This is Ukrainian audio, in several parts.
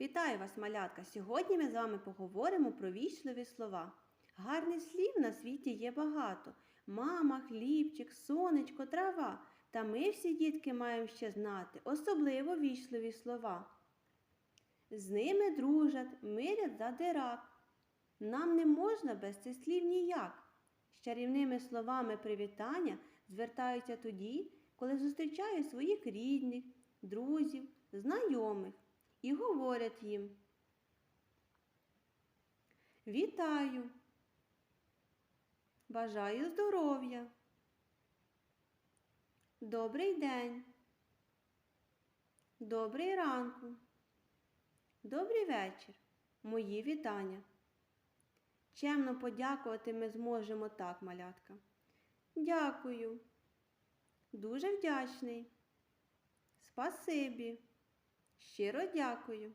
Вітаю вас, малятка! Сьогодні ми з вами поговоримо про вічливі слова. Гарних слів на світі є багато: мама, хлібчик, сонечко, трава. Та ми всі дітки маємо ще знати, особливо вічливі слова. З ними дружать, мирять задирак. Нам не можна без цих слів ніяк. З чарівними словами привітання звертаються тоді, коли зустрічають своїх рідних, друзів, знайомих і говорять їм. Вітаю! Бажаю здоров'я! Добрий день! Добрий ранку! Добрий вечір! Мої вітання! Чемно подякувати ми зможемо так, малятка. Дякую. Дуже вдячний. Спасибі. Щиро дякую.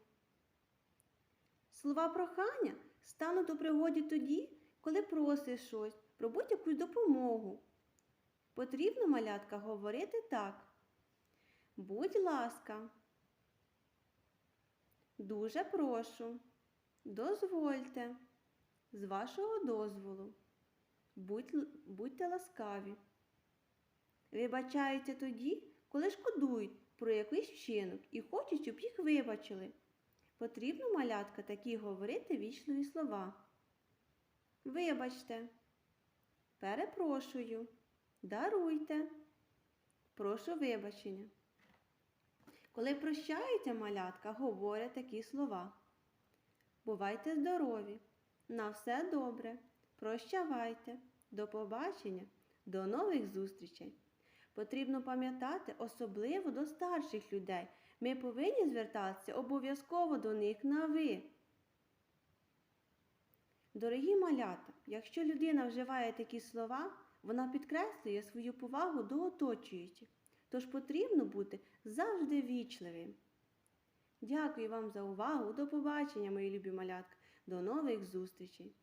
Слова прохання стануть у пригоді тоді, коли просиш щось про будь-яку допомогу. Потрібно, малятка, говорити так. Будь ласка. Дуже прошу. Дозвольте. З вашого дозволу. Будь, будьте ласкаві. Вибачаються тоді, коли шкодують про якийсь вчинок і хочуть, щоб їх вибачили. Потрібно, малятка, такі говорити вічливі слова. Вибачте, перепрошую, даруйте, прошу вибачення. Коли прощаються малятка, говорять такі слова. Бувайте здорові! На все добре. Прощавайте. До побачення, до нових зустрічей. Потрібно пам'ятати особливо до старших людей. Ми повинні звертатися обов'язково до них на ви. Дорогі малята, якщо людина вживає такі слова, вона підкреслює свою повагу до оточуючих. Тож потрібно бути завжди вічливим. Дякую вам за увагу. До побачення, мої любі малятка. До нових зустрічей!